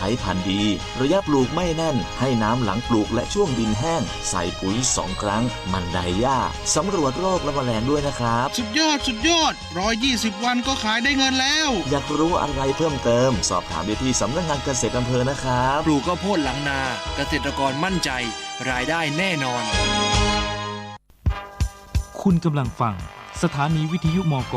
ช้พันธุ์ดี ระยะปลูกไม่แน่น ให้น้ำหลังปลูกและช่วงดินแห้ง ใส่ปุ๋ย 2 ครั้ง มันไดหญ้าสำรวจโรคและแมลงด้วยนะครับ สุดยอดสุดยอด 120 วันก็ขายได้เงินแล้ว อยากรู้อะไรเพิ่มเติม สอบถามได้ที่สำนักงานเกษตรอำเภอนะครับ ปลูกข้าวโพดหลังนา เกษตรกรมั่นใจ รายได้แน่นอน คุณกำลังฟัง สถานีวิทยุมก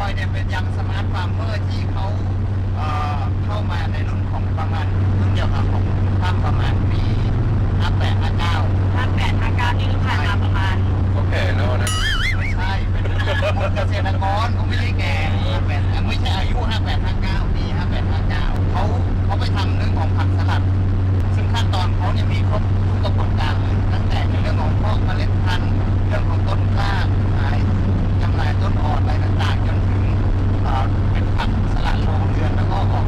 ย เนี่ยเป็นยังสมาร์ทฟาร์มเมอร์ที่เขาเอ่อเข้ามาในรุ่นของประมาณรุ่นเดียวกับของภาคประมาณปี58 59ห้าแปดห้าเก้านี่ก็ผ่านมาประมาณๆเขาแก่แล้วนะไม่ใช่เป็นคนเกษตรกรเขาไม่ได้แก่58ไม่ใช่อายุ 58 59ปี58 59เขาเขาไปทำเรื่องของผักสลัด ซึ่งขั้นตอนเขาเนี่ยมีครบทุกกระบวนการเลยตั้งแต่ในเรื่องของเพาะเมล็ดพันธุ์เรื่องของต้นกล้าขายจำหน่ายต้นอ่อนอะไรต่างๆจนถึง เอ่อเป็นผักสลัดโรงเรือนแล้วก็ออก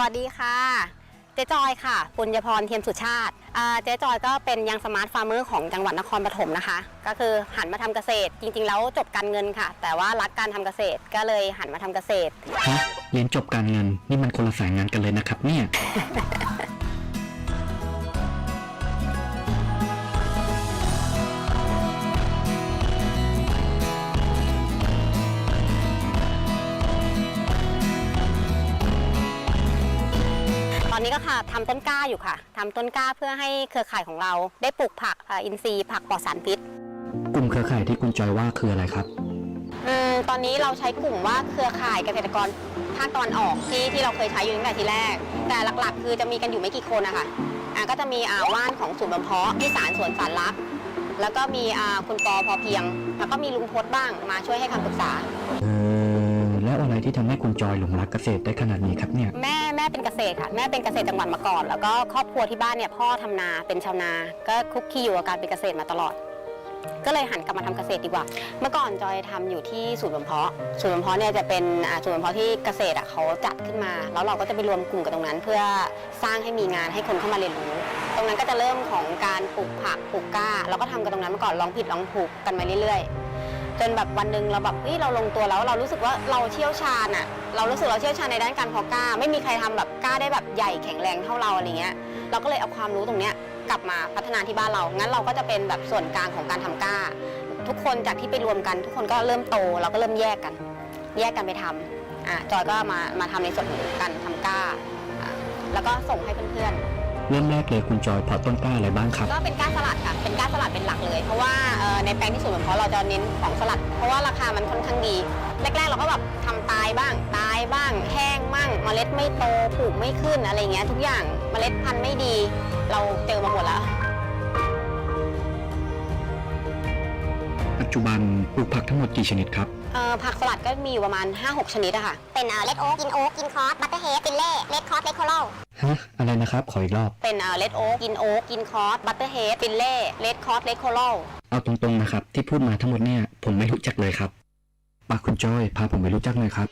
วัสดีค่ะ เจ๊จอยค่ะ ปุญญพรเทียมสุชาติ เจ๊จอยก็เป็นยังสมาร์ทฟาร์มเมอร์ของจังหวัดนครปฐมนะคะ ก็คือหันมาทำเกษตร จริง ๆ แล้วจบการเงินค่ะ แต่ว่ารักการทำเกษตรก็เลยหันมาทำเกษตร ฮะเรียนจบการเงินนี่มันคนละสายงานกันเลยนะครับเนี่ย อนนี้ก็ค่ะทำต้นกล้าอยู่ค่ะทำต้นกล้าเพื่อให้เครือข่ายของเราได้ปลูกผักอ่าอินทรีย์ผักปลอดสารพิษ กลุ่มเครือข่ายที่คุณจอยว่าคืออะไรครับอืมตอนนี้เราใช้กลุ่มว่าเครือข่ายเกษตรกรภาคตะวันออกที่ที่เราเคยใช้อยู่ตั้งแต่ทีแรก แต่หลักๆ คือจะมีกันอยู่ไม่กี่คนนะคะอ่าก็จะมีอ่าว่านของศูนย์บำเพาะที่สารสวนสารลักษณ์แล้วก็มีอ่าคุณปอพอเพียง แล้วก็มีลุงพศบ้างมาช่วยให้คำปรึกษา ที่ทำให้คุณจอยหลงรักเกษตรได้ขนาดนี้ครับเนี่ย แม่แม่เป็นเกษตรค่ะแม่เป็นเกษตรจังหวัดมาก่อน แล้วก็ครอบครัวที่บ้านเนี่ยพ่อทำนาเป็นชาวนา ก็คลุกคลีอยู่กับการเป็นเกษตรมาตลอด ก็เลยหันกลับมาทำเกษตรดีกว่า เมื่อก่อนจอยทำอยู่ที่ศูนย์บำเพาะศูนย์บำเพาะเนี่ยจะเป็นอ่าศูนย์บำเพาะที่เกษตรอะเขาจัดขึ้นมา แล้วเราก็จะไปรวมกลุ่มกันตรงนั้น เพื่อสร้างให้มีงานให้คนเข้ามาเรียนรู้ ตรงนั้นก็จะเริ่มของการปลูกผักปลูกกล้าเราก็ทำกันตรงนั้นมาก่อนลองผิดลองถูกกันมาเรื่อยๆ จนแบบวันหนึ่งเราแบบเฮ้ยเราลงตัวแล้วเรารู้สึกว่าเราเชี่ยวชาญอะเรารู้สึกเราเชี่ยวชาญในด้านการเพาะกล้า ไม่มีใครทำแบบกล้าได้แบบใหญ่แข็งแรงเท่าเราอะไรเงี้ยเราก็เลยเอาความรู้ตรงเนี้ยกลับมาพัฒนาที่บ้านเรา งั้นเราก็จะเป็นแบบส่วนกลางของการทำกล้า ทุกคนจากที่ไปรวมกัน ทุกคนก็เริ่มโตเราก็เริ่มแยกกัน แยกกันไปทำอะจอยก็มามาทำในส่วนของการทำกล้า แล้วก็ส่งให้เพื่อนๆ เริ่มแรกเลยคุณจอยเพาะต้นกล้าอะไรบ้างครับ ก็เป็นก้านสลัดค่ะ เป็นก้านสลัดเป็นหลักเลย เพราะว่าเอ่อในแปลงที่สูนย์เพาะเราจะเน้นของสลัด เพราะว่าราคามันค่อนข้างดี แรกๆเราก็แบบทำตายบ้าง ตายบ้าง แห้งบ้างเมล็ดไม่โตปลูกไม่ขึ้นอะไรเงี้ยทุกอย่างเมล็ดพันธุ์ไม่ดี เราเจอมาหมดแล้วปัจจุบันปลูกผักทั้งหมดกี่ชนิดครับเอ่อผักสลัดก็มีอยู่ประมาณ 5-6 ชนิดอะค่ะ เป็นเลดโอ๊กกินโอ๊กกินคอสบัตเตอร์เฮดฟิลเล่เลดคอสเลดโคโล ฮะอะไรนะครับ ขออีกรอบ เป็นเลดโอ๊กกินโอ๊กกินคอสบัตเตอร์เฮดฟิลเล่เลดคอสเลดโคโลเอาตรงๆนะครับ ที่พูดมาทั้งหมดเนี่ย ผมไม่รู้จักเลยครับปากคุณจอยพาผมไปรู้จักหน่อยครับ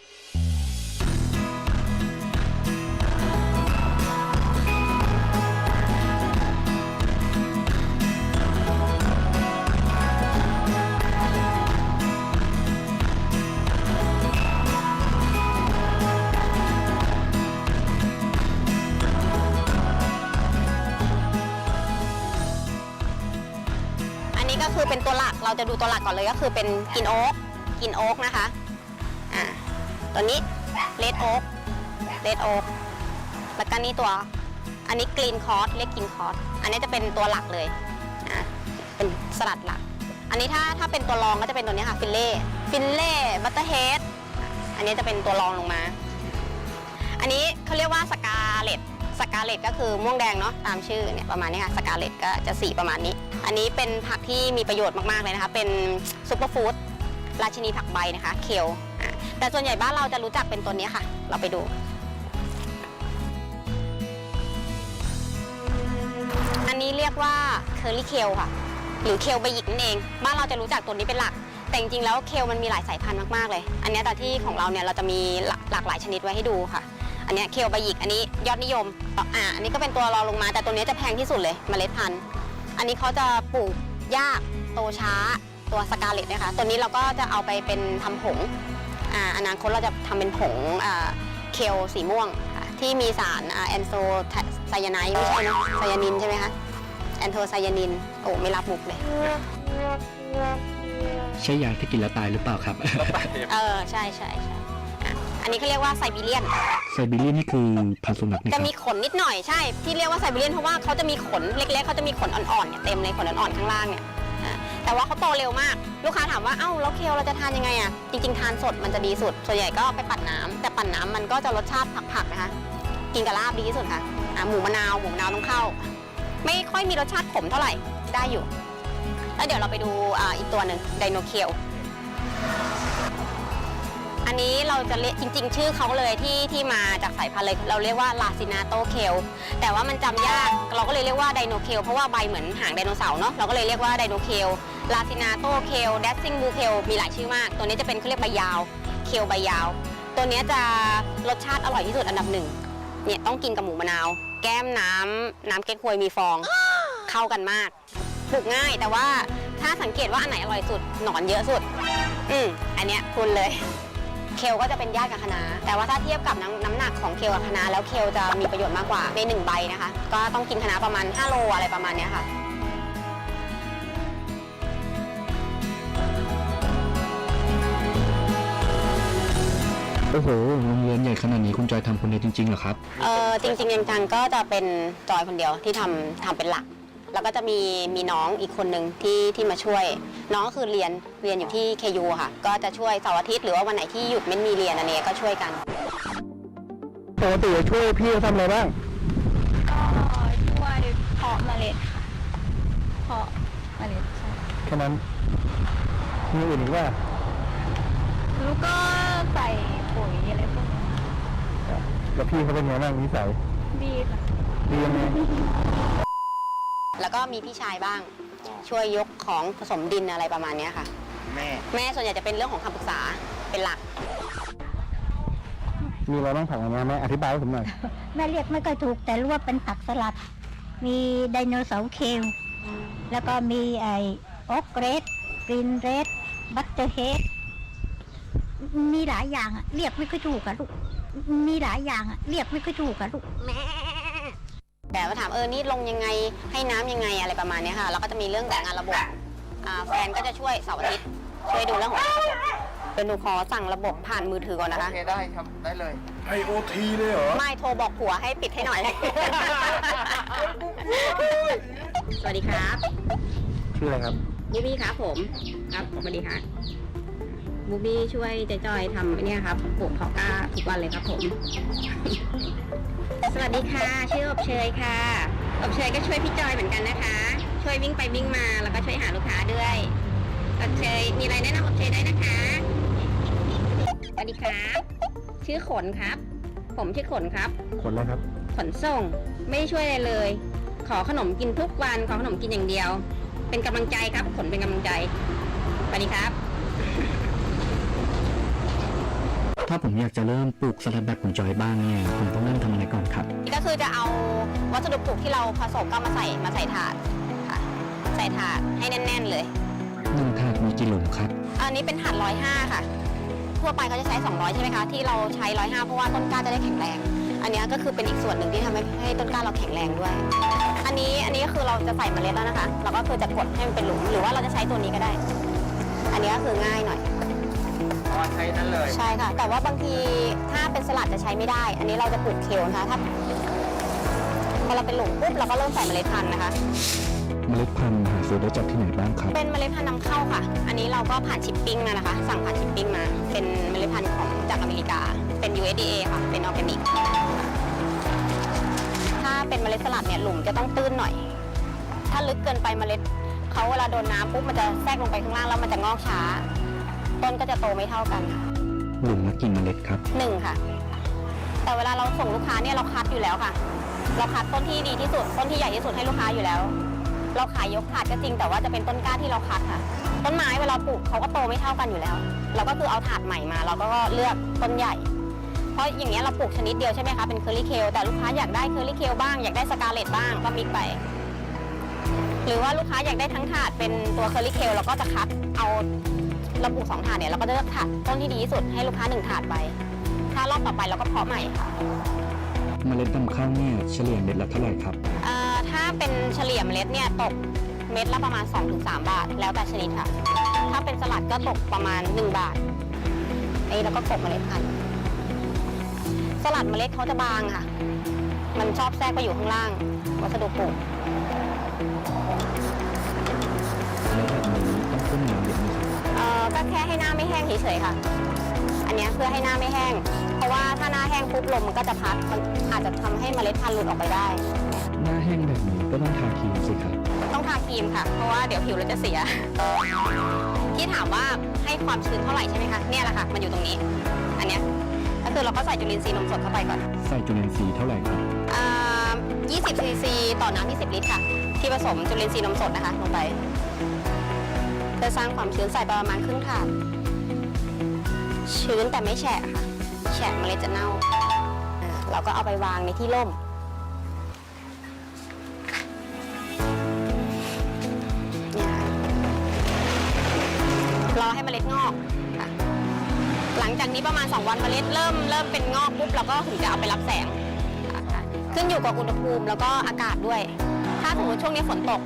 จะดูตัวหลักก่อนเลยก็คือเป็นกินโอ๊กกินโอ๊กนะคะอ่าตัวนี้เลดโอ๊กเลดโอ๊กแล้วก็นี่ตัว อันนี้กรีนคอร์สเรียกกรีนคอร์สอันนี้จะเป็นตัวหลักเลยอ่าเป็นสลัดหลัก อันนี้ถ้าถ้าเป็นตัวรองก็จะเป็นตัวนี้ค่ะฟิลเล่ฟิลเล่บัตเตอร์เฮดอันนี้จะเป็นตัวรองลงมา อันนี้เขาเรียกว่าสกาเลต สกาเลตก็คือม่วงแดงเนาะตามชื่อเนี่ยประมาณนี้ค่ะสกาเลตก็จะสีประมาณนี้ อันนี้เป็นผักที่มีประโยชน์มากๆเลยนะคะ เป็นซูเปอร์ฟู้ดราชินีผักใบนะคะเคลอะแต่ส่วนใหญ่บ้านเราจะรู้จักเป็นตัวนี้ค่ะ เราไปดูอันนี้เรียกว่าเคอรี่เคลค่ะ หรือเคลใบหยิกนั่นเอง บ้านเราจะรู้จักตัวนี้เป็นหลัก แต่จริงๆแล้วเคลมันมีหลายสายพันธุ์มากๆเลย อันนี้แต่ที่ของเราเนี่ยเราจะมีหลากหลายชนิดไว้ให้ดูค่ะ อันเนี้ยเคลใบหยิกอันนี้ยอดนิยมอ่าอันนี้ก็เป็นตัวรองลงมาแต่ตัวเนี้ยจะแพงที่สุดเลยเมล็ดพันธุ์ อันนี้เขาจะปลูกยากโตช้าตัวสกาเลตนะคะตัวนี้เราก็จะเอาไปเป็นทำผงอ่าอนาคตเราจะทำเป็นผงอ่าเคลสีม่วงค่ะที่มีสารอ่าแอนโซไซยาไนด์ไม่ใช่นะไซยานินใช่ไหมคะแอนโทไซยานินโอ้ไม่รับมุกเลยใช่ยาที่กินแล้วตายหรือเปล่าครับ เออ ใช่ใช่ใช่ อะอันนี้เขาเรียกว่าไซบีเรียน ไซบีเรียนนี่คือพันธุ์สุนัขนะคจะรับมีขนนิดหน่อยใช่ ที่เรียกว่าไซบีเรียนเพราะว่าเขาจะมีขนเล็กๆเขาจะมีขนอ่อนๆเนี่ยเต็มเลยขนอ่อนๆข้างล่างเนี่ยอะแต่ว่าเขาโตเร็วมาก ลูกค้าถามว่าเอ้าแล้วเคลเราจะทานยังไงอะจริงๆทานสดมันจะดีสุด ส่วนใหญ่ก็ไปปั่นน้ำแต่ปั่นน้ำมันก็จะรสชาติผักๆนะคะกินกับลาบดีที่สุดค่ะอะหมูมะนาวหมูมะนาวต้องเข้า ไม่ค่อยมีรสชาติขมเท่าไหร่ได้อยู่ แล้วเดี๋ยวเราไปดูอ่าอีกตัวหนึ่งไดโนเคล อันนี้เราจะเรียกจริง ๆ ชื่อเขาเลยที่ที่มาจากสายพันธุ์เลยเราเรียกว่าลาซินาโตเคลแต่ว่ามันจำยากเราก็เลยเรียกว่าไดโนเคลเพราะว่าใบเหมือนหางไดโนเสาร์เนาะเราก็เลยเรียกว่าไดโนเคลลาซินาโตเคลเดซซิงบูเคลมีหลายชื่อมาก ตัวนี้จะเป็นเขาเรียกใบยาว เคลใบยาว ตัวเนี้ยจะรสชาติอร่อยที่สุดอันดับหนึ่งเนี่ยต้องกินกับหมูมะนาว แก้มน้ำน้ำเก๊กฮวยมีฟอง เข้ากันมากปลูกง่ายแต่ว่าถ้าสังเกตว่าอันไหนอร่อยสุดหนอนเยอะสุด อืมอันเนี้ยคุณเลย เคลก็จะเป็นญาติกับคะน้าแต่ว่าถ้าเทียบกับน้ำน้ำหนักของเคลกับคะน้าแล้วเคลจะมีประโยชน์มากกว่าในหนึ่งใบนะคะ ก็ต้องกินคะน้าประมาณ5โลอะไรประมาณเนี้ยค่ะ โอ้โหโรงเรียนใหญ่ขนาดนี้คุณจอยทำคนเดียวจริงๆเหรอครับ เออจริงๆจังๆก็จะเป็นจอยคนเดียวที่ทำทำเป็นหลัก แล้วก็จะมีมีน้องอีกคนหนึ่งที่ที่มาช่วย น้องก็คือเรียนเรียนอยู่ที่ KU ค่ะ ก็จะช่วยเสาร์อาทิตย์หรือว่าวันไหนที่หยุดไม่มีเรียนอันนี้ก็ช่วยกัน ปกติช่วยพี่ทำอะไรบ้าง ก็ช่วยเพาะเมล็ดค่ะเพาะเมล็ดใช่แค่นั้น มีอื่นอีกว่าแล้วก็ใส่ปุ๋ยอะไรพวกนี้แล้วพี่เขาเป็นไงบ้างนิสัยดีค่ะดียังไง แล้วก็มีพี่ชายบ้าง ช่วยยกของผสมดินอะไรประมาณเนี้ยค่ะ แม่ แม่ส่วนใหญ่จะเป็นเรื่องของคำปรึกษาเป็นหลัก มีอะไรบ้างผักอะไรแม่อธิบายให้ผมหน่อย แม่เรียกไม่ค่อยถูก แต่รู้ว่าเป็นผักสลัด มีไดโนเสาร์เคลแล้วก็มีไอโอ๊กเรดกรีนเรดบัตเตอร์เฮดมีหลายอย่างอะเรียกไม่ค่อยถูกอะลูก มีหลายอย่างอะเรียกไม่ค่อยถูกอะลูกแต่มาถามเออนี่ลงยังไงให้น้ำยังไงอะไรประมาณเนี้ยค่ะแล้วก็จะมีเรื่องของงานระบบอ่าแฟนก็จะช่วยเสาร์อาทิตย์ช่วยดูเรื่องของระบบเป็นหนูขอสั่งระบบผ่านมือถือก่อนนะคะโอเคได้ครับได้เลยไอโอทีเลยเหรอไม่โทรบอกผัวให้ปิดให้หน่อยสวัสดีครับ ชื่ออะไรครับบูบี้ครับผมครับสวัสดีค่ะบูบี้ช่วยเจจอยทำไอ้เนี่ยครับปลูกเพาะกล้าทุกวันเลยครับผม สวัสดีค่ะ ชื่ออบเชยค่ะ อบเชยก็ช่วยพี่จอยเหมือนกันนะคะ ช่วยวิ่งไปวิ่งมาแล้วก็ช่วยหาลูกค้าด้วยอบเชยมีอะไรแนะนำอบเชยได้นะคะสวัสดีครับชื่อขนครับ ผมชื่อขนครับคนแล้วครับ ขนส่งไม่ได้ช่วยอะไรเลย ขอขนมกินทุกวันขอขนมกินอย่างเดียว เป็นกำลังใจครับ ขนเป็นกำลังใจสวัสดีครับ ถ้าผมอยากจะเริ่มปลูกสลัดแบบคุณจอยบ้างเนี่ยผมต้องเริ่มทำอะไรก่อนครับนี่ก็คือจะเอาวัสดุปลูกที่เราผสมก็มาใส่มาใส่ถาดค่ะใส่ถาดให้แน่น ๆ เลย หนึ่งถาดมีกี่หลุมครับ อันนี้เป็นถาดร้อยห้าค่ะ ทั่วไปเขาจะใช้ 200 ใช่ไหมคะ ที่เราใช้ร้อยห้าเพราะว่าต้นกล้าจะได้แข็งแรง อันอันเนี้ยก็คือเป็นอีกส่วนหนึ่งที่ทำให้ให้ต้นกล้าเราแข็งแรงด้วย อันนี้อันนี้ก็คือเราจะใส่เมล็ดแล้วนะคะ เราก็คือจะกดให้มันเป็นหลุม หรือว่าเราจะใช้ตัวนี้ก็ได้ อันนี้ก็คือง่ายหน่อยอ๋อ ใช้นั้นเลย ใช่ค่ะ แต่ว่าบางทีถ้าเป็นสลัดจะใช้ไม่ได้ อันนี้เราจะปลูกเคลนะคะถ้าพอเราเป็นหลุมปุ๊บเราก็เริ่มใส่เมล็ดพันธุ์นะคะ เมล็ดพันธุ์หาซื้อได้จากที่ไหนบ้างครับ เป็นเมล็ดพันธุ์นำเข้าค่ะ อันนี้เราก็ผ่านชิปปิ้งมานะคะ สั่งผ่านชิปปิ้งมา เป็นเมล็ดพันธุ์ของจากอเมริกา เป็น USDA ค่ะ เป็นออร์แกนิก ถ้าเป็นเมล็ดสลัดเนี่ยหลุมจะต้องตื้นหน่อย ถ้าลึกเกินไปเมล็ดเขาเวลาโดนน้ำปุ๊บมันจะแทรกลงไปข้างล่างแล้วมันจะงอกช้า ต้นก็จะโตไม่เท่ากันค่ะหลุมละกี่เมล็ดครับหนึ่งค่ะ แต่เวลาเราส่งลูกค้าเนี่ยเราคัดอยู่แล้วค่ะ เราคัดต้นที่ดีที่สุด ต้นที่ใหญ่ที่สุดให้ลูกค้าอยู่แล้ว เราขายยกถาดก็จริงแต่ว่าจะเป็นต้นกล้าที่เราคัดค่ะ ต้นไม้เวลาปลูกเขาก็โตไม่เท่ากันอยู่แล้ว เราก็คือเอาถาดใหม่มา เราก็เลือกต้นใหญ่ เพราะอย่างเงี้ยเราปลูกชนิดเดียวใช่ไหมคะเป็นเคอรี่เคลแต่ลูกค้าอยากได้เคอรี่เคลบ้างอยากได้สกาเลตบ้างก็มิกไปหรือว่าลูกค้าอยากได้ทั้งถาดเป็นตัวเคอรี่เคลเราก็จะคัดเอา เราปลูกสองถาดเนี่ยเราก็จะเลือกถาดต้นที่ดีที่สุดให้ลูกค้าหนึ่งถาดไป ถ้ารอบต่อไปเราก็เพาะใหม่ค่ะเมล็ดนำเข้าเนี่ยเฉลี่ยเม็ดละเท่าไหร่ครับเอ่อถ้าเป็นเฉลี่ยเมล็ดเนี่ยตกเม็ดละประมาณ 2-3 บาท แล้วแต่ชนิดค่ะ ถ้าเป็นสลัดก็ตกประมาณ 1 บาทไอ้แล้วก็กบเมล็ดพันธุ์สลัดเมล็ดเขาจะบางค่ะ มันชอบแทรกไปอยู่ข้างล่างวัสดุปลูก ก็แค่ให้หน้าไม่แห้งเฉยๆค่ะ อันเนี้ยเพื่อให้หน้าไม่แห้ง เพราะว่าถ้าหน้าแห้งปุ๊บลมมันก็จะพัดมันอาจจะทำให้เมล็ดพันธุ์หลุดออกไปได้ หน้าแห้งแบบนี้ก็ต้องทาครีมสิครับ ต้องทาครีมค่ะ เพราะว่าเดี๋ยวผิวเราจะเสีย ที่ถามว่าให้ความชื้นเท่าไหร่ใช่ไหมคะ เนี่ยแหละค่ะ มันอยู่ตรงนี้ อันเนี้ยก็คือเราก็ใส่จุลินทรีย์นมสดเข้าไปก่อน ใส่จุลินทรีย์เท่าไหร่ครับอ่า20ซีซีต่อน้ำ20 ลิตรค่ะ ที่ผสมจุลินทรีย์นมสดนะคะลงไป เพื่อสร้างความชื้นใส่ปประมาณครึ่งถาด ชื้นแต่ไม่แฉะค่ะ แฉะเมล็ดจะเน่าอ่าเราก็เอาไปวางในที่ร่ม เนี่ยค่ะรอให้เมล็ดงอกค่ะหลังจากนี้ประมาณ 2 วันเมล็ดเริ่มเริ่มเป็นงอกปุ๊บเราก็ถึงจะเอาไปรับแสงค่ะขึ้นอยู่กับอุณหภูมิแล้วก็อากาศด้วย ถ้าสมมติช่วงนี้ฝนตก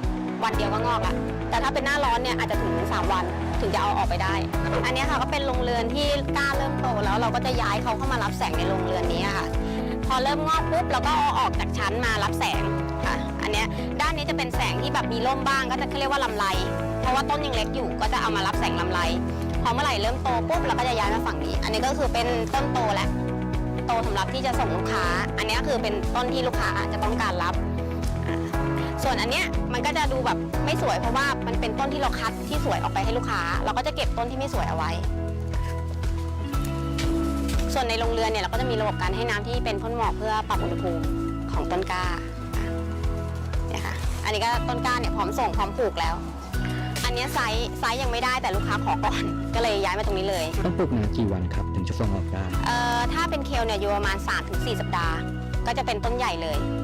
วันเดียวก็งอกละ แต่ถ้าเป็นหน้าร้อนเนี่ยอาจจะถึง3วันถึงจะเอาออกไปได้ อันนี้ค่ะก็เป็นโรงเรือนที่กล้าเริ่มโตแล้วเราก็จะย้ายเขาเข้ามารับแสงในโรงเรือนนี้ค่ะ พอเริ่มงอกปุ๊บเราก็เอาออกจากชั้นมารับแสงค่ะ อันนี้ด้านนี้จะเป็นแสงที่แบบมีร่มบ้างก็จะเรียกว่าลำไร เพราะว่าต้นยังเล็กอยู่ก็จะเอามารับแสงลำไรพอเมื่อไหร่เริ่มโตปุ๊บเราก็จะย้ายมาฝั่งนี้ อันนี้ก็คือเป็นต้นโตแล้วโตสำหรับที่จะส่งลูกค้า อันนี้คือเป็นต้นที่ลูกค้าอาจจะต้องการรับ ส่วนอันเนี้ยมันก็จะดูแบบไม่สวยเพราะว่ามันเป็นต้นที่เราคัดที่สวยออกไปให้ลูกค้า เราก็จะเก็บต้นที่ไม่สวยเอาไว้ ส่วนในโรงเรือนเนี่ยเราก็จะมีระบบการให้น้ำที่เป็นพ่นหมอกเพื่อปรับอุณหภูมิของต้นกล้าอะเนี่ยค่ะ อันนี้ก็ต้นกล้าเนี่ยพร้อมส่งพร้อมปลูกแล้ว อันเนี้ยไซส์ไซส์ยังไม่ได้แต่ลูกค้าขอก่อน ก็เลยย้ายมาตรงนี้เลยต้องปลูกนานกี่วันครับถึงจะส่งออกได้เอ่อถ้าเป็นเคลเนี่ยอยู่ประมาณ3-4สัปดาห์ ก็จะเป็นต้นใหญ่เลยค่ะ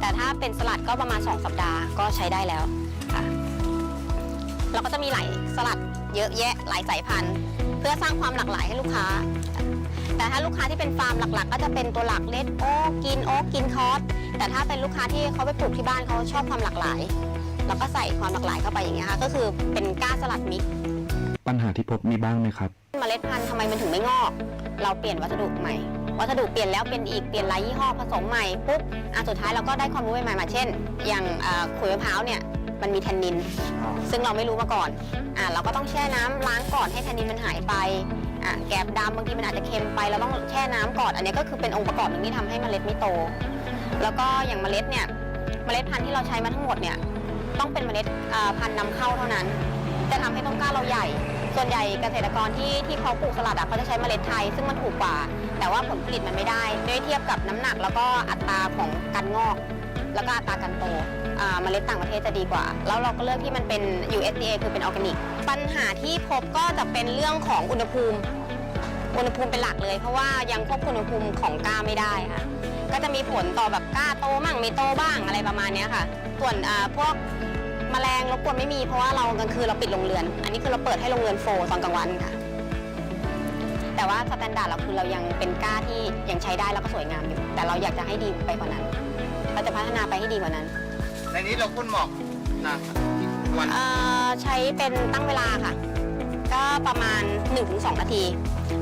แต่ถ้าเป็นสลัดก็ประมาณ 2 สัปดาห์ก็ใช้ได้แล้วค่ะเราก็จะมีหลายสลัดเยอะแยะหลายสายพันธุ์ เพื่อสร้างความหลากหลายให้ลูกค้า แต่ถ้าลูกค้าที่เป็นฟาร์มหลักๆ ก็จะเป็นตัวหลักเลดโอ๊กกินโอ๊กกินคอสแต่ถ้าเป็นลูกค้าที่เขาไปปลูกที่บ้านเขาชอบความหลากหลายเราก็ใส่ความหลากหลายเข้าไปอย่างเงี้ยค่ะก็คือเป็นก้าสลัดมิกซ์ปัญหาที่พบมีบ้างไหมครับ เมล็ดพันธุ์ทำไมมันถึงไม่งอก เราเปลี่ยนวัสดุใหม่ วัสดุเปลี่ยนแล้วเปลี่ยนอีกเปลี่ยนหลายยี่ห้อผสมใหม่ปุ๊บอะสุดท้ายเราก็ได้ความรู้ใหม่ๆมาเช่น อย่างเอ่อขุยมะพร้าวเนี่ยมันมีแทนนิน ซึ่งเราไม่รู้มาก่อนอะเราก็ต้องแช่น้ำล้างก่อนให้แทนนินมันหายไปอะแกบดำบางทีมันอาจจะเค็มไปเราต้องแช่น้ำก่อน อันนี้ก็คือเป็นองค์ประกอบหนึ่งที่ทำให้เมล็ดไม่โต แล้วก็อย่างเมล็ดเนี่ยเมล็ดพันธุ์ที่เราใช้มาทั้งหมดเนี่ยต้องเป็นเมล็ดอ่าพันธุ์นำเข้าเท่านั้น จะทำให้ต้นกล้าเราใหญ่ ส่วนใหญ่เกษตรกรที่ที่เขาปลูกสลัดอะเขาจะใช้เมล็ดไทย ซึ่งมันถูกกว่า แต่ว่าผลผลิตมันไม่ได้ด้วยเทียบกับน้ำหนักแล้วก็อัตราของการงอก แล้วก็อัตราการโตอ่าเมล็ดต่างประเทศจะดีกว่า แล้วเราก็เลือกที่มันเป็น USDA คือเป็นออร์แกนิก ปัญหาที่พบก็จะเป็นเรื่องของอุณหภูมิ อุณหภูมิเป็นหลักเลย เพราะว่ายังควบคุมอุณหภูมิของก้าไม่ได้ค่ะ ก็จะมีผลต่อแบบก้าโตมั่งไม่โตบ้างอะไรประมาณเนี้ยค่ะ ส่วนอ่าพวก มลงรบกวนไม่มีเพราะว่าเรากลางคืนเราปิดโรงเรือน อันนี้คือเราเปิดให้โรงเรือนโฟตอนกลางวันค่ะ แต่ว่าสแตนดาร์ดเราคือเรายังเป็นก้าที่ยังใช้ได้แล้วก็สวยงามอยู่ แต่เราอยากจะให้ดีไปกว่านั้นเราจะพัฒนาไปให้ดีกว่านั้นในนี้เราพ่นหมอกนานวันเอ่อใช้เป็นตั้งเวลาค่ะ ก็ประมาณ 1-2 นาที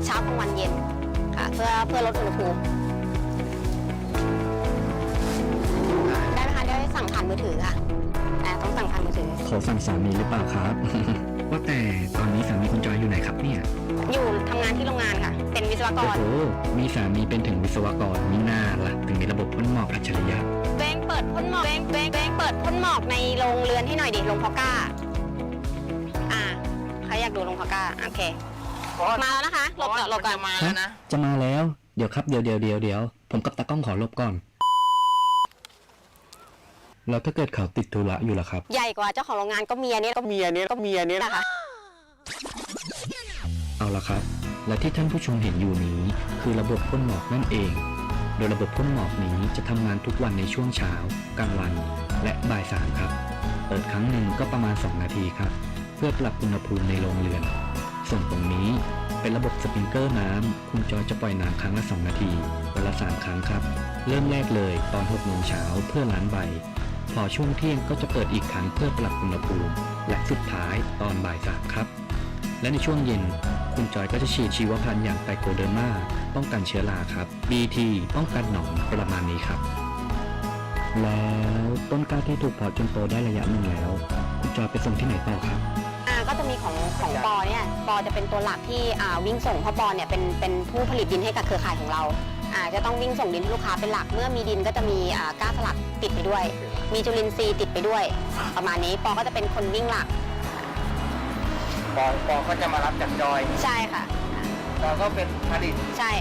เช้ากลางวันเย็นค่ะ เพื่อเพื่อลดอุณหภูมิได้ไหมคะได้สั่งผ่านมือถือค่ะอ่า ต้องสั่งผ่านมือถือขอสั่งสามีหรือเปล่าครับ ว่าแต่ตอนนี้สามีคุณจอยอยู่ไหนครับเนี่ย อยู่ทำงานที่โรงงานค่ะ เป็นวิศวกโอ้ร โห มีสามีเป็นถึงวิศวกรมีหน้าล่ะถึงมีระบบพ่นหมอกอัจฉริยะเว้งเปิดพ่นหมอกเว้งเว้งเว้งเปิดพ่นหมอกในโรงเรือนให้หน่อยดิโรงเพาะกล้า อ่าใครอยากดูโรงเพาะกล้า โอเค มาแล้วนะคะ หลบก่อนหลบก่อนมาแล้วนะ จะมาแล้ว เดี๋ยวครับ เดี๋ยวเดี๋ยวเดี๋ยวเดี๋ยว ผมกับตากล้องขอลบก่อน แล้วถ้าเกิดเขาติดธุระอยู่ล่ะครับ ใหญ่กว่าเจ้าของโรงงานก็เมียนี่ก็เมียนี่ก็เมียนี่นะคะ เอาละครับ และที่ท่านผู้ชมเห็นอยู่นี้ คือระบบพ่นหมอกนั่นเอง โดยระบบพ่นหมอกนี้จะทำงานทุกวันในช่วงเช้า กลางวัน และบ่ายสามครับ เปิดครั้งหนึ่งก็ประมาณ 2 นาทีครับ เพื่อปรับอุณหภูมิในโรงเรือน ส่วนตรงนี้เป็นระบบสปริงเกอร์น้ำคุณจอยจะปล่อยน้ำครั้งละ 2 นาทีวันละ3ครั้งครับ เริ่มแรกเลยตอน6โมงเช้าเพื่อล้างใบ พอช่วงเที่ยงก็จะเปิดอีกครั้งเพื่อปรับอุณหภูมิ และสุดท้ายตอนบ่ายสามครับ และในช่วงเย็น คุณจอยก็จะฉีดชีวพันธุ์อย่างไตโคเดอร์มาป้องกันเชื้อราครับ BT ป้องกันหนอนประมาณนี้ครับ แล้วต้นกล้าที่ถูกเพาะจนโตได้ระยะหนึ่งแล้ว คุณจอยไปส่งที่ไหนต่อครับ อ่าก็จะมีของของปอเนี่ยปอจะเป็นตัวหลักที่อ่าวิ่งส่งเพราะปอเนี่ยเป็นเป็นผู้ผลิตดินให้กับเครือข่ายของเราอ่าจะต้องวิ่งส่งดินให้ลูกค้าเป็นหลัก เมื่อมีดินก็จะมีอ่าก้าสลัดติดไปด้วย มีจุลินทรีย์ติดไปด้วย ประมาณนี้ปอก็จะเป็นคนวิ่งหลัก ปอปอก็จะมารับจากจอยใช่ค่ะ ปอก็เป็นผลิต ใช่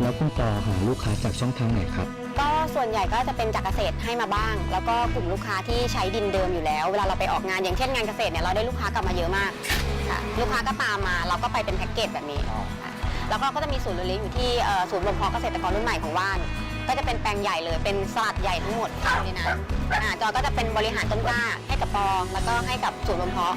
แล้วคุณปอหาลูกค้าจากช่องทางไหนครับ ก็ส่วนใหญ่ก็จะเป็นจากเกษตรให้มาบ้าง แล้วก็กลุ่มลูกค้าที่ใช้ดินเดิมอยู่แล้ว เวลาเราไปออกงานอย่างเช่นงานเกษตรเนี่ยเราได้ลูกค้ากลับมาเยอะมากค่ะลูกค้าก็ตามมาเราก็ไปเป็นแพ็กเกจแบบนี้ค่ะแล้วก็ก็จะมีศูนย์เรียนรู้อยู่ที่เอ่อศูนย์บ่มเพาะเกษตรกรรุ่นใหม่ของว่าน ก็จะเป็นแปลงใหญ่เลยเป็นสลัดใหญ่ทั้งหมดอยู่ในนั้นอ่าจอยก็จะเป็นบริหารต้นกล้าให้กับปองแล้วก็ให้กับศูนย์บ่มเพาะ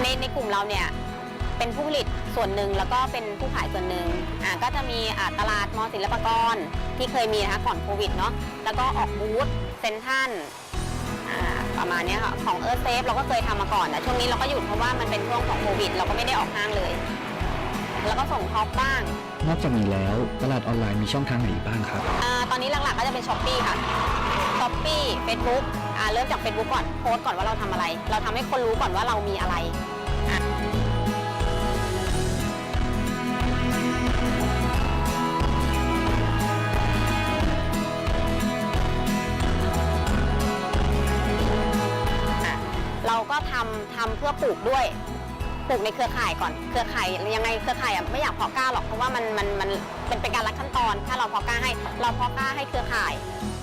ในในกลุ่มเราเนี่ยเป็นผู้ผลิตส่วนหนึ่งแล้วก็เป็นผู้ขายส่วนหนึ่งอ่าก็จะมีอ่าตลาดมอศิลปากรที่เคยมีนะคะก่อนโควิดเนาะแล้วก็ออกบูธเซนทรันอ่า ประมาณเนี้ยค่ะของเออร์เซฟเราก็เคยทำมาก่อนแต่ช่วงนี้เราก็หยุดเพราะว่ามันเป็นช่วงของโควิด เราก็ไม่ได้ออกห้างเลย แล้วก็ส่งท็อปบ้าง นอกจากนี้แล้วตลาดออนไลน์มีช่องทางไหนอีกบ้างครับอาตอนนี้หลักๆก็จะเป็นช้อปปี้ค่ะช้อปปี้เฟซบุ๊กเริ่มจากเฟซบุ๊กก่อนโพสต์ก่อนว่าเราทำอะไร เราทำให้คนรู้ก่อนว่าเรามีอะไร ทำทำเพื่อปลูกด้วยปลูกในเครือข่ายก่อน เครือข่ายยังไงเครือข่ายอะไม่อยากเพาะกล้าหรอกเพราะว่ามันมันมันเป็นเป็นการรัดขั้นตอน ถ้าเราเพาะกล้าให้เราเพาะกล้าให้เครือข่าย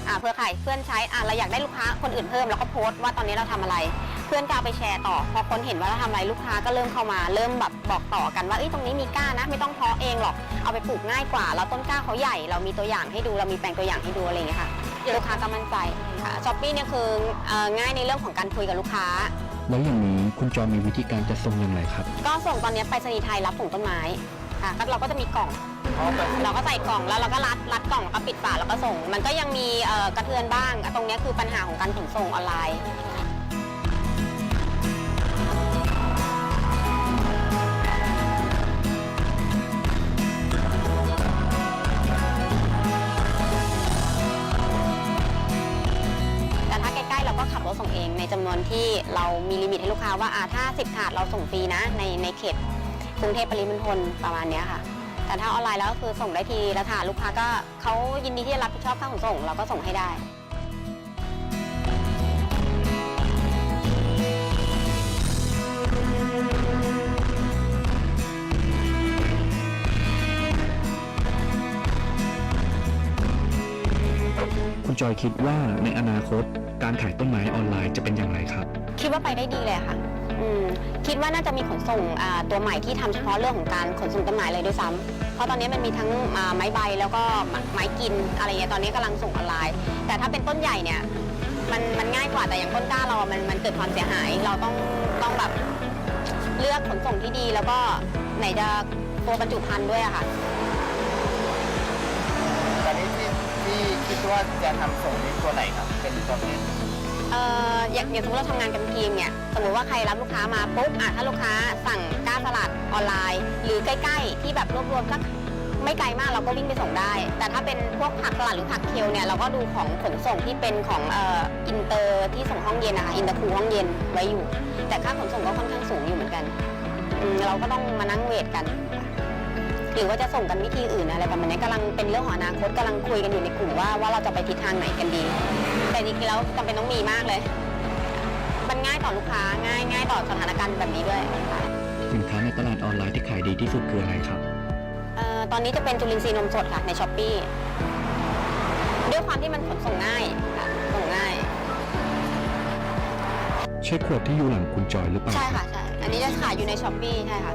อ่าเครือข่ายเพื่อนใช้อ่าเราอยากได้ลูกค้าคนอื่นเพิ่มเราก็โพสต์ว่าตอนนี้เราทำอะไร เพื่อนก็เอาไปแชร์ต่อ พอคนเห็นว่าเราทำอะไรลูกค้าก็เริ่มเข้ามาเริ่มแบบบอกต่อกันว่าเอ้ยตรงนี้มีกล้านะ ไม่ต้องเพาะเองหรอกเอาไปปลูกง่ายกว่าแล้วต้นกล้าเขาใหญ่เรามีตัวอย่างให้ดูเรามีแปลงตัวอย่างให้ดูอะไรอย่างเงี้ยค่ะลูกค้าก็มั่นใจค่ะช้อปปี้เนี่ยคือเอ่อง่ายในเรื่องของการคุยกับลูกค้า แล้วอย่างนี้คุณจอยมีวิธีการจะส่งอย่างไรครับ ก็ส่งตอนนี้ไปรษณีย์ไทยรับส่งต้นไม้ค่ะก็เราก็จะมีกล่อง เราก็ใส่กล่องแล้วเราก็รัดรัดกล่องแล้วก็ปิดฝาแล้วก็ส่ง มันก็ยังมีเอ่อกระเทือนบ้างอะตรงเนี้ยคือปัญหาของการขนส่งออนไลน์ นที่เรามีลิมิตให้ลูกค้าว่าอ่าถ้า 10 ถาดเราส่งฟรีนะในในเขตกรุงเทพปริมณฑลประมาณเนี้ยค่ะ แต่ถ้าออนไลน์แล้วก็คือส่งได้ทีละถาดลูกค้าก็เขายินดีที่จะรับผิดชอบค่าขนส่งเราก็ส่งให้ได้ จอยคิดว่าในอนาคตการขายต้นไม้ออนไลน์จะเป็นอย่างไรครับ คิดว่าไปได้ดีเลยค่ะอืมคิดว่าน่าจะมีขนส่งอ่าตัวใหม่ที่ทำเฉพาะเรื่องของการขนส่งต้นไม้เลยด้วยซ้ำเพราะตอนนี้มันมีทั้งอ่าไม้ใบแล้วก็ไม้กินอะไรเงี้ยตอนนี้กำลังส่งออนไลน์ แต่ถ้าเป็นต้นใหญ่เนี่ยมันมันง่ายกว่าแต่อย่างต้นกล้าเราอะมันมันเกิดความเสียหาย เราต้องต้องแบบเลือกขนส่งที่ดีแล้วก็ไหนจะตัวบรรจุภัณฑ์ด้วยอะค่ะ คิดว่าจะทำส่งนี้ตัวไหนครับ เป็นตัวไหนเอ่ออย่างอย่างสมมติเราทำงานกับทีมเนี่ยสมมติว่าใครรับลูกค้ามาปุ๊บอะถ้าลูกค้าสั่งก้าสลัดออนไลน์ หรือใกล้ๆ ที่แบบรวบรวมสักไม่ไกลมากเราก็วิ่งไปส่งได้ แต่ถ้าเป็นพวกผักสลัดหรือผักเคลเนี่ยเราก็ดูของขนส่งที่เป็นของเอ่ออินเตอร์ที่ส่งห้องเย็นนะคะอินเตอร์คูห้องเย็นไว้อยู่ แต่ค่าขนส่งก็ค่อนข้างสูงอยู่เหมือนกันอืมเราก็ต้องมานั่งเวทกัน หรือว่าจะส่งกันวิธีอื่นอะไรประมาณนี้กำลังเป็นเรื่องของอนาคตกำลังคุยกันอยู่ในกลุ่มว่าว่าเราจะไปทิศทางไหนกันดี แต่จริงๆแล้วจำเป็นต้องมีมากเลย มันง่ายต่อลูกค้าง่ายง่ายต่อสถานการณ์แบบนี้ด้วยค่ะสินค้าในตลาดออนไลน์ที่ขายดีที่สุดคืออะไรครับ เอ่อตอนนี้จะเป็นจุลินทรีย์นมสดค่ะในช้อปปีด้วยความที่มันขนส่งง่ายค่ะส่งง่าย ใช่ขวดที่อยู่หลังคุณจอยหรือเปล่าใช่ค่ะใช่ อันนี้จะขายอยู่ในช้อปปีใช่ค่ะ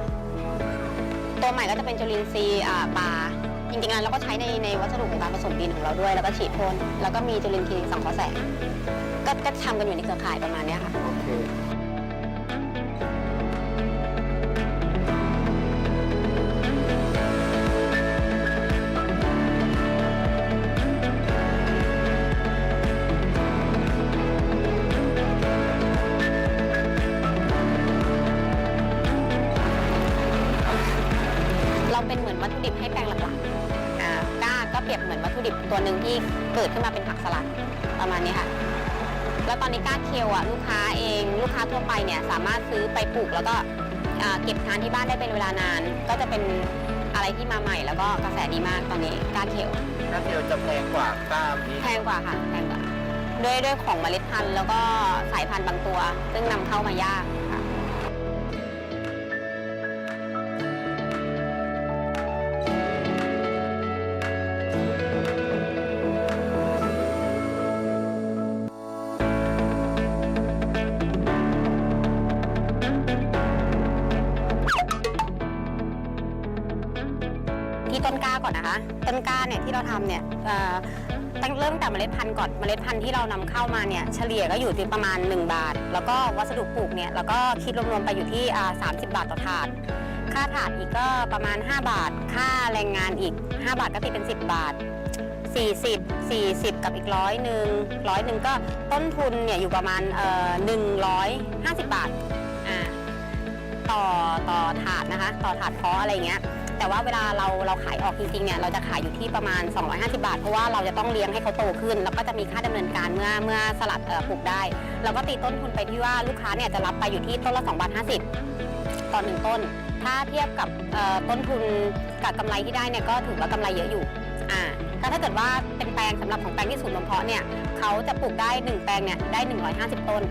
ตัวใหม่ก็จะเป็นจุลินทรีย์ปลาจริงๆแล้วเราก็ใช้ในในวัสดุในการผสมดินของเราด้วย แล้วก็ฉีดพ่นแล้วก็มีจุลินทรีย์สังเคราะห์แสงก็ก็ทำกันอยู่ในเครือข่ายประมาณเนี้ยค่ะ โอเค แล้วก็อ่าเก็บทานที่บ้านได้เป็นเวลานาน ก็จะเป็นอะไรที่มาใหม่ แล้วก็กระแสดีมากตอนนี้ก้าเคียวถ้าเดียวจะแพงกว่ากล้ามนี้แพงกว่าค่ะแพงกว่าด้วยด้วยของเมล็ดพันธุ์แล้วก็สายพันธุ์บางตัว ซึ่งนำเข้ามายาก ตั้งเริ่มแต่เมล็ดพันธุ์ก่อนเมล็ดพันธุ์ที่เรานำเข้ามาเนี่ยเฉลี่ยก็อยู่ที่ประมาณ 1 บาท แล้วก็วัสดุปลูกเนี่ยเราก็คิดรวมๆไปอยู่ที่ 30 บาทต่อถาด ค่าถาดอีกก็ประมาณ 5 บาท ค่าแรงงานอีก 5 บาทก็ตีเป็น 10 บาท 40 40 กับอีกร้อยหนึ่งร้อยหนึ่งก็ต้นทุนเนี่ยอยู่ประมาณเอ่อ150บาทอ่าต่อต่อถาดนะคะ ต่อถาดเพาะอะไรเงี้ย แต่ว่าเวลาเราเราขายออกจริงๆเนี่ยเราจะขายอยู่ที่ประมาณ 250 บาท เพราะว่าเราจะต้องเลี้ยงให้เขาโตขึ้น แล้วก็จะมีค่าดำเนินการเมื่อเมื่อสลัดปลูกได้ เราก็ตีต้นทุนไปที่ว่าลูกค้าเนี่ยจะรับไปอยู่ที่ต้นละ2บาท50ต่อหนึ่งต้น ถ้าเทียบกับต้นทุนกับกำไรที่ได้เนี่ยก็ถือว่ากำไรเยอะอยู่อ่าถ้าถ้าเกิดว่าเป็นแปลงสำหรับของแปลงที่ศูนย์นมเพาะเนี่ยเขาจะปลูกได้ 1 แปลงเนี่ยได้ 150 ต้น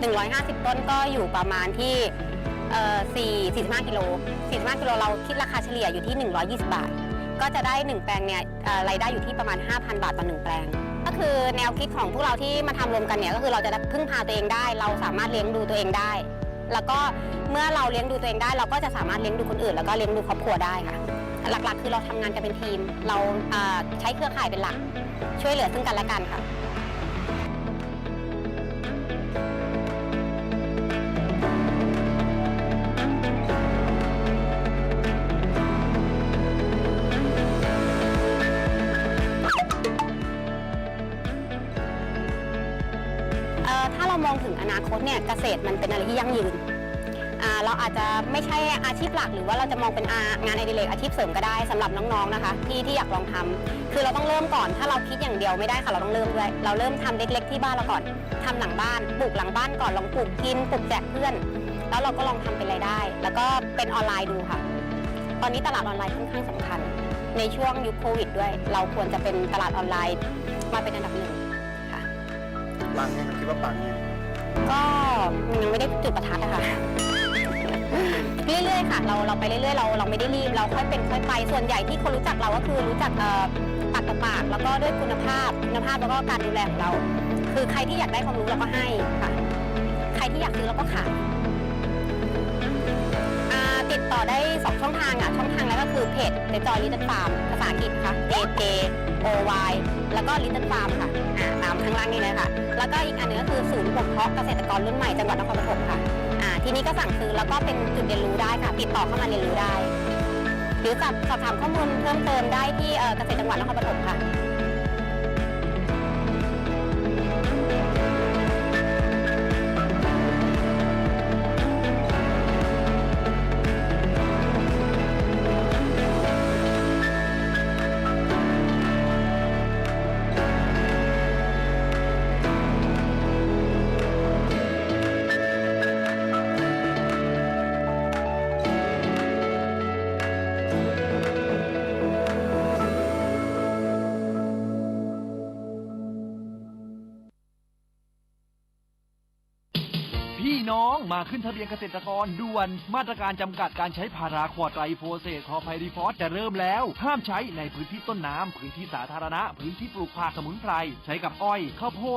150 ต้นก็อยู่ประมาณที่ เอ่อ4 45กิโล45กิโลเราคิดราคาเฉลี่ยอยู่ที่ 120 บาท ก็จะได้ 1 แปลงเนี่ยเอ่อรายได้อยู่ที่ประมาณ 5,000 บาทต่อ 1 แปลง ก็คือแนวคิดของพวกเราที่มาทำรวมกันเนี่ยก็คือเราจะพึ่งพาตัวเองได้ เราสามารถเลี้ยงดูตัวเองได้ แล้วก็เมื่อเราเลี้ยงดูตัวเองได้ เราก็จะสามารถเลี้ยงดูคนอื่น แล้วก็เลี้ยงดูครอบครัวได้ค่ะ หลักๆ คือเราทำงานกันเป็นทีม เราเอ่อใช้เครือข่ายเป็นหลัก ช่วยเหลือซึ่งกันและกันค่ะ ษตรมันเป็นอะไรที่ยั่งยืน เราอาจจะไม่ใช่อาชีพหลัก หรือว่าเราจะมองเป็นอางานอดิเรกอาชีพเสริมก็ได้สำหรับน้องๆนะคะ ที่ที่อยากลองทำคือเราต้องเริ่มก่อนถ้าเราคิดอย่างเดียวไม่ได้ค่ะเราต้องเริ่มด้วย เราเริ่มทำเล็กๆที่บ้านเราก่อนทำหลังบ้านปลูกหลังบ้านก่อนลองปลูกกินปลูกแจกเพื่อน แล้วเราก็ลองทำเป็นรายได้ แล้วก็เป็นออนไลน์ดูค่ะ ตอนนี้ตลาดออนไลน์ค่อนข้างสำคัญ ในช่วงยุคโควิดด้วย เราควรจะเป็นตลาดออนไลน์มาเป็นอันดับหนึ่งค่ะปังเนี่ยคิดว่าปังเนี่ย ก็ยังไม่ได้จุดประทัดนะคะเรื่อยๆค่ะ เราเราไปเรื่อยๆเราเราไม่ได้รีบเราค่อยเป็นค่อยไปส่วนใหญ่ที่คนรู้จักเราก็คือรู้จักปากต่อปากแล้วก็ด้วยคุณภาพคุณภาพแล้วก็การดูแลของเรา คือใครที่อยากได้ความรู้เราก็ให้ค่ะ ใครที่อยากซื้อเราก็ขาย อได้สองช่องทางอะช่องทางแรกก็คือเพจเจจอยลิตเติ้ลฟาร์มภาษาอังกฤษค่ะ J J O Y แล้วก็ลิตเติ้ลฟาร์มค่ะอ่าตามข้างล่างนี้เลยค่ะ แล้วก็อีกอันหนึงก็คือศูนย์บ่มเพาะเกษตรกรรุ่นใหม่จังหวัดนครปฐมค่ะอ่าที่นี่ก็สั่งซื้อแล้วก็เป็นจุดเรียนรู้ได้ค่ะ ติดต่อเข้ามาเรียนรู้ได้ หรือสอบสอบถามข้อมูลเพิ่มเติมได้ที่เกษตรจังหวัดนครปฐมค่ะ ขึ้นทะเบียนเกษตรกรด่วน มาตรการจำกัดการใช้พาราควอไตรโฟเซตคอไพรีฟอสจะเริ่มแล้ว ห้ามใช้ในพื้นที่ต้นน้ำพื้นที่สาธารณะ พื้นที่ปลูกผักสมุนไพร ใช้กับอ้อย ข้าวโพด